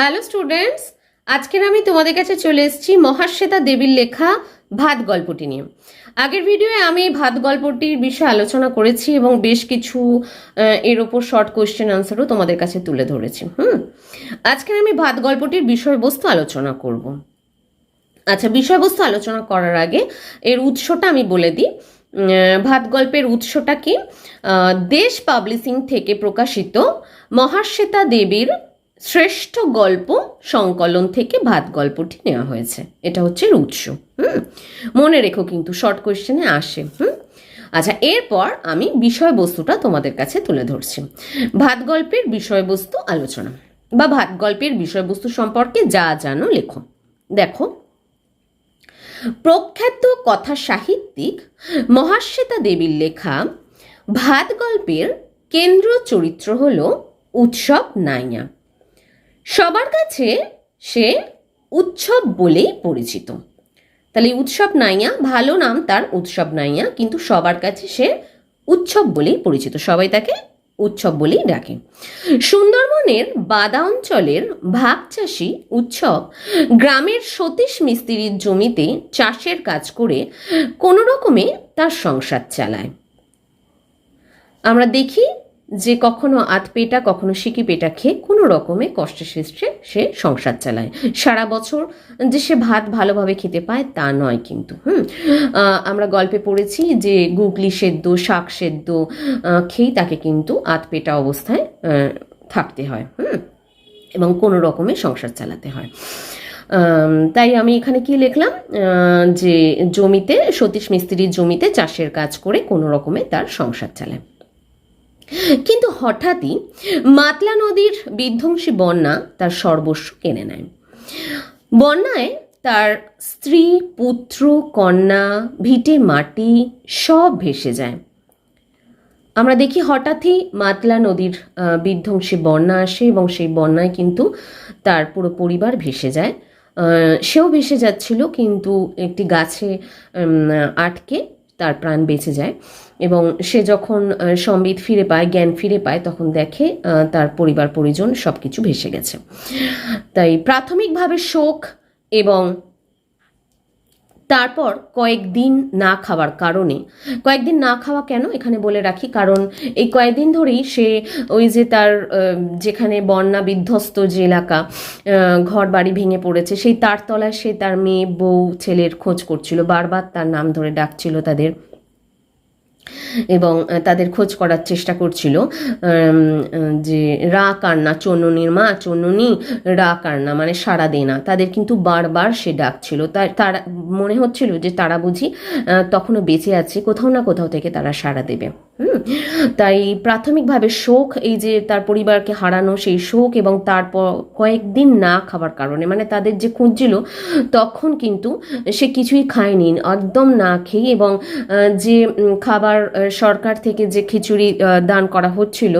Hello students, আজকের আমি তোমাদের কাছে চলে এসেছি মহাশ্বেতা দেবীর লেখা ভাত গল্পটি নিয়ে। আগের ভিডিওয়ে আমি ভাত গল্পটির বিষয়ে আলোচনা করেছি এবং বেশ কিছু এর ওপর শর্ট কোয়েশ্চেন আনসারও তোমাদের কাছে তুলে ধরেছি, হুম? আজকের আমি ভাত গল্পটির বিষয়বস্তু আলোচনা করব। আচ্ছা বিষয়বস্তু আলোচনা করার আগে এর উৎসটা আমি বলে দিই। ভাত গল্পের উৎসটা কি? দেশ পাবলিশিং থেকে প্রকাশিত মহাশ্বেতা দেবীর শ্রেষ্ঠ গল্প সংকলন থেকে ভাত গল্পটি নেওয়া হয়েছে। এটা হচ্ছে উৎস হুম? মনে রেখো কিন্তু শর্ট কোয়েশ্চেনে আসে, হুম? আচ্ছা এরপর আমি বিষয়বস্তুটা তোমাদের কাছে তুলে ধরছি। ভাত গল্পের বিষয়বস্তু আলোচনা বা ভাত গল্পের বিষয়বস্তু সম্পর্কে যা জানো লেখো। দেখো, প্রখ্যাত কথা সাহিত্যিক মহাশ্বেতা দেবীর লেখা ভাত গল্পের কেন্দ্র চরিত্র হল উৎসব নাইয়া। সবার কাছে সে উৎসব বলেই পরিচিত। তাহলে উৎসব নাইয়া, ভালো নাম তার উৎসব নাইয়া, কিন্তু সবার কাছে সে উৎসব বলেই পরিচিত। সবাই তাকে উৎসব বলেই ডাকে। সুন্দরবনের বাদা অঞ্চলের ভাগ চাষি উৎসব গ্রামের সতীশ মিস্ত্রির জমিতে চাষের কাজ করে কোনো রকমে তার সংসার চালায়। আমরা দেখি যে কখনো আত পেটা কখনো সিকি পেটা খেয়ে কোনো রকমে কষ্টে সৃষ্টে সে সংসার চালায়। সারা বছর যে সে ভাত ভালোভাবে খেতে পায় তা নয় কিন্তু, হুম? আমরা গল্পে পড়েছি যে গুগলি সেদ্ধ, শাক সেদ্ধ খেয়েই তাকে কিন্তু আত পেটা অবস্থায় থাকতে হয়, হুম? এবং কোনো রকমে সংসার চালাতে হয়। তাই আমি এখানে কি লিখলাম? যে জমিতে, সতীশ মিস্ত্রির জমিতে চাষের কাজ করে কোনো রকমে তার সংসার চালায়। কিন্তু হঠাৎই মাতলা নদীর বিধ্বংসী বন্যা তার সর্বস্ব কেনে নেয়। বন্যায় তার স্ত্রী, পুত্র, কন্যা, ভিটে, মাটি সব ভেসে যায়। আমরা দেখি হঠাৎই মাতলা নদীর বিধ্বংসী বন্যা আসে এবং সেই বন্যায় কিন্তু তার পুরো পরিবার ভেসে যায়। সেও ভেসে যাচ্ছিল কিন্তু একটি গাছে আটকে তার প্রাণ বেঁচে যায়। এবং সে যখন সম্বিত ফিরে পায়, জ্ঞান ফিরে পায়, তখন দেখে তার পরিবার পরিজন সব কিছু ভেসে গেছে। তাই প্রাথমিকভাবে শোক এবং তারপর কয়েকদিন না খাওয়ার কারণে। কয়েকদিন না খাওয়া কেন? এখানে বলে রাখি, কারণ এই কয়েকদিন ধরেই সে ওই যে তার যেখানে বন্যা বিধ্বস্ত যে এলাকা ঘর বাড়ি ভেঙে পড়েছে, সেই তার তলায় সে তার মেয়ে, বউ, ছেলের খোঁজ করছিল। বারবার তার নাম ধরে ডাকছিল তাদের। এবং তাদের খোঁজ করার চেষ্টা করছিল। যে রা কান্না, চন্ননির মা, চন্ননি রা কান্না মানে সারা দে না। তাদের কিন্তু বারবার সে ডাকছিল। তার, তারা মনে হচ্ছিল যে তারা বুঝি তখনও বেঁচে আছে, কোথাও না কোথাও থেকে তারা সাড়া দেবে। হুম, তাই প্রাথমিকভাবে শোক, এই যে তার পরিবারকে হারানো সেই শোক এবং তারপর কয়েকদিন না খাবার কারণে মানে তাদের যে খুঁজছিল, তখন কিন্তু সে কিছুই খায়নি, একদম না খেয়ে এবং যে খাবার সরকার থেকে যে খিচুড়ি দান করা হচ্ছিল,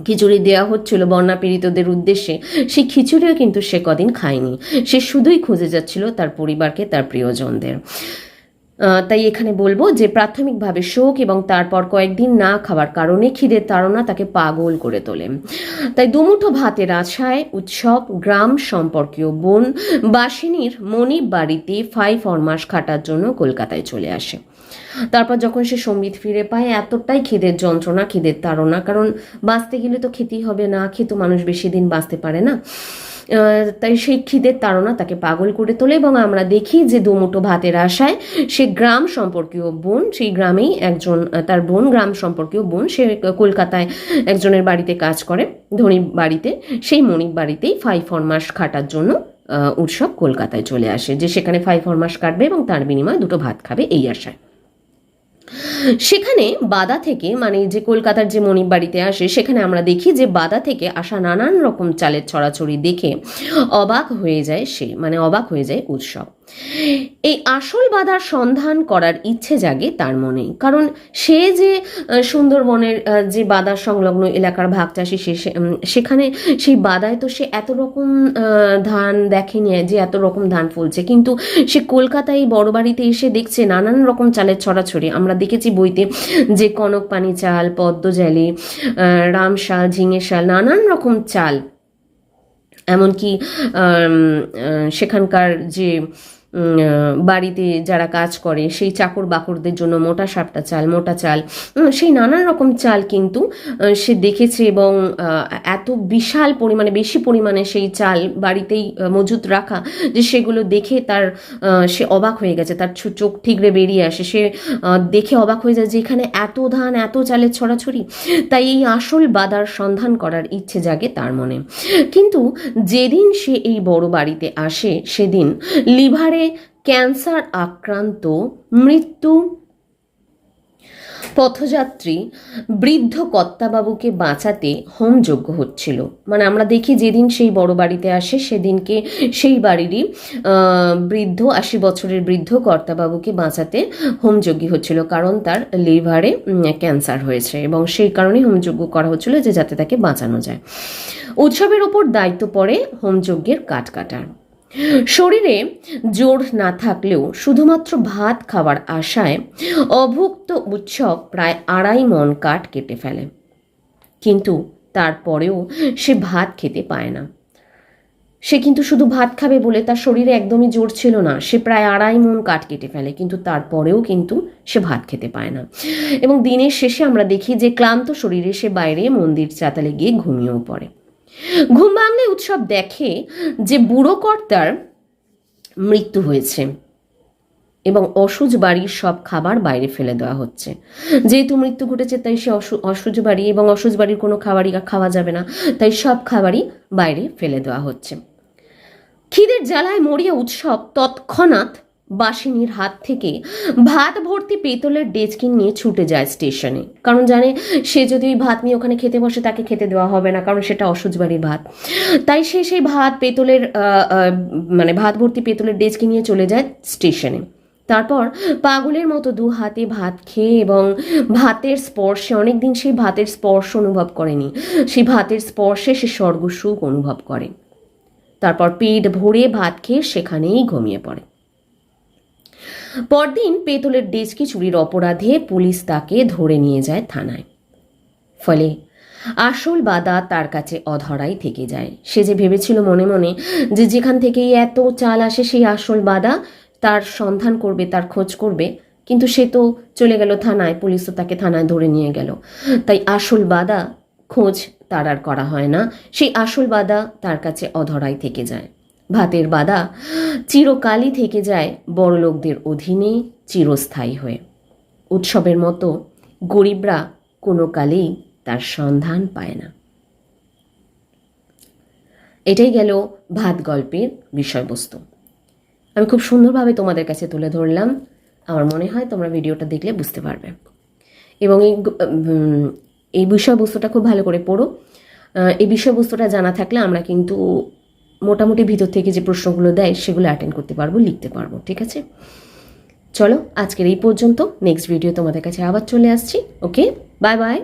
খিচুড়ি দেওয়া হচ্ছিল বন্যা পীড়িতদের উদ্দেশ্যে সেই খিচুড়িও কিন্তু সে কদিন খায়নি। সে শুধুই খুঁজে যাচ্ছিল তার পরিবারকে, তার প্রিয়জনদের। তাই এখানে বলব যে প্রাথমিকভাবে শোক এবং তারপর কয়েকদিন না খাওয়ার কারণে খিদের তাড়না তাকে পাগল করে তোলে। তাই দুমুঠো ভাতের আশায় উৎসব, গ্রাম সম্পর্কীয় বোন বাসিনীর মনিব বাড়িতে ফাইভ ফরমাস খাটার জন্য কলকাতায় চলে আসে। তারপর যখন সে সম্বিত ফিরে পায়, এতটাই খিদের যন্ত্রণা, খিদের তাড়না, কারণ বাঁচতে গেলে তো খেতেই হবে না, খেতে মানুষ বেশি দিন বাঁচতে পারে না। তাই সেই খিদের তাড়না তাকে পাগল করে তোলে এবং আমরা দেখি যে দুমুটো ভাতের আশায় সে গ্রাম সম্পর্কীয় বোন, সেই গ্রামেই একজন তার বোন গ্রাম সম্পর্কীয় বোন, সে কলকাতায় একজনের বাড়িতে কাজ করে, ধনী বাড়িতে, সেই মণিক বাড়িতেই ফাইভ ফরমাস খাটার জন্য উৎসব কলকাতায় চলে আসে, যে সেখানে ফাইভ ফরমাস কাটবে এবং তার বিনিময়ে দুটো ভাত খাবে এই আশায়। সেখানে বাদা থেকে মানে যে কলকাতার যে মণিক বাড়িতে আসে, সেখানে আমরা দেখি যে বাদা থেকে আসা নানান রকম চালের ছড়াছড়ি দেখে অবাক হয়ে যায় সে মানে অবাক হয়ে যায় উৎসব। এই আসল বাধার সন্ধান করার ইচ্ছে জাগে তার মনে কারণ সে যে সুন্দরবনের যে বাদার সংলগ্ন এলাকার ভাগ চাষি সে সেখানে সেই বাদায় তো সে এত রকম ধান দেখেনি যে এত রকম ধান ফলছে। কিন্তু সে কলকাতায় বড় বাড়িতে এসে দেখছে নানান রকম চালের ছড়াছড়ি। আমরা দেখেছি বইতে যে কনক পানি চাল পদ্মজালি আহ, রামশাল ঝিঙে শাল নানান রকম চাল। এমনকি সেখানকার যে বাড়িতে যারা কাজ করে, সেই চাকর বাকরদের জন্য মোটা সাপটা চাল, মোটা চাল সেই নানান রকম চাল কিন্তু সে দেখেছে এবং এত বিশাল পরিমাণে, বেশি পরিমাণে সেই চাল বাড়িতেই মজুত রাখা যে সেগুলো দেখে তার সে অবাক হয়ে গেছে। তার চোখ ঠিকরে বেরিয়ে আসে। সে দেখে অবাক হয়ে যায় যে এখানে এত ধান, এত চালের ছড়াছড়ি। তাই এই আসল বাদার সন্ধান করার ইচ্ছে জাগে তার মনে। কিন্তু যেদিন সে এই বড় বাড়িতে আসে, সেদিন লিভারে ক্যান্সার আক্রান্ত মৃত্যু পথযাত্রী বৃদ্ধ কর্তাবাবুকে বাঁচাতে হোমযজ্ঞ হচ্ছিল। মানে আমরা দেখি যেদিন সেই বড় বাড়িতে আসে, সেদিনকে সেই বাড়িরই বৃদ্ধ, আশি বছরের বৃদ্ধ কর্তাবাবুকে বাঁচাতে হোমযজ্ঞ হচ্ছিল কারণ তার লিভারে ক্যান্সার হয়েছে এবং সেই কারণেই হোমযজ্ঞ করা হচ্ছিল যে যাতে তাকে বাঁচানো যায়। উৎসবের ওপর দায়িত্ব পড়ে হোমযজ্ঞের কাঠ কাটার। শরীরে জোর না থাকলেও শুধুমাত্র ভাত খাওয়ার আশায় অভুক্ত উৎসব প্রায় আড়াই মন কাঠ কেটে ফেলে। কিন্তু তারপরেও সে ভাত খেতে পায় না। সে কিন্তু শুধু ভাত খাবে বলে তার শরীরে একদমই জোর ছিল না। সে প্রায় আড়াই মন কাঠ কেটে ফেলে, কিন্তু তারপরেও কিন্তু সে ভাত খেতে পায় না। এবং দিনের শেষে আমরা দেখি যে ক্লান্ত শরীরে সে বাইরে মন্দির চাতালে গিয়ে ঘুমিয়েও পড়ে। ঘুম ভাঙলে উৎসব দেখে যে বুড়ো কর্তার মৃত্যু হয়েছে এবং অসুজ বাড়ির সব খাবার বাইরে ফেলে দেওয়া হচ্ছে। যেহেতু মৃত্যু ঘটেছে, তাই সে অসু, অসুজ বাড়ি এবং অসুজ বাড়ির কোনো খাবারই খাওয়া যাবে না, তাই সব খাবারই বাইরে ফেলে দেওয়া হচ্ছে। খিদের জ্বালায় মরিয়া উৎসব তৎক্ষণাৎ বাসিনীর হাত থেকে ভাত ভর্তি পেতলের ডেচকি নিয়ে ছুটে যায় স্টেশনে। কারণ জানে, সে যদি ওই ভাত নিয়ে ওখানে খেতে বসে, তাকে খেতে দেওয়া হবে না, কারণ সেটা অসুজ বাড়ির ভাত। তাই সে সেই ভাত পেতলের মানে ভাত ভর্তি পেতলের ডেচকি নিয়ে চলে যায় স্টেশনে। তারপর পাগলের মতো দু হাতে ভাত খেয়ে এবং ভাতের স্পর্শে, অনেকদিন সেই ভাতের স্পর্শ অনুভব করেনি। সেই ভাতের স্পর্শে সে স্বর্গসুখ অনুভব করে। তারপর পেট ভরে ভাত খেয়ে সেখানেই ঘুমিয়ে পড়ে। পরদিন পেতলের ডেচকি চুরির অপরাধে পুলিশ তাকে ধরে নিয়ে যায় থানায়। ফলে আসল বাদা তার কাছে অধরাই থেকে যায়। সে যে ভেবেছিল মনে মনে যে যেখান থেকেই এত চাল আসে সেই আসল বাদা তার সন্ধান করবে, তার খোঁজ করবে। কিন্তু সে তো চলে গেল থানায় পুলিশ তো তাকে থানায় ধরে নিয়ে গেল। তাই আসল বাদা খোঁজ তার আর করা হয় না। সেই আসল বাদা তার কাছে অধরাই থেকে যায়। ভাতের বাদা চিরকালই থেকে যায় বড়লোকদের অধীনে চিরস্থায়ী হয়ে। উৎসবের মতো গরিবরা কোনো কালেই তার সন্ধান পায় না। এটাই গেল ভাত গল্পের বিষয়বস্তু। আমি খুব সুন্দরভাবে তোমাদের কাছে তুলে ধরলাম। আমার মনে হয় তোমরা ভিডিওটা দেখলে বুঝতে পারবে। এবং এই এই বিষয়বস্তুটা খুব ভালো করে পড়ো। এই বিষয়বস্তুটা জানা থাকলে আমরা কিন্তু মোটামুটি ভিতর থেকে যে প্রশ্নগুলো দেয় সেগুলো অ্যাটেন্ড করতে পারব, লিখতে পারব, ঠিক আছে? চলো, আজকের এই পর্যন্ত। নেক্সট ভিডিও তোমাদের কাছে আবার চলে আসছি। Okay bye bye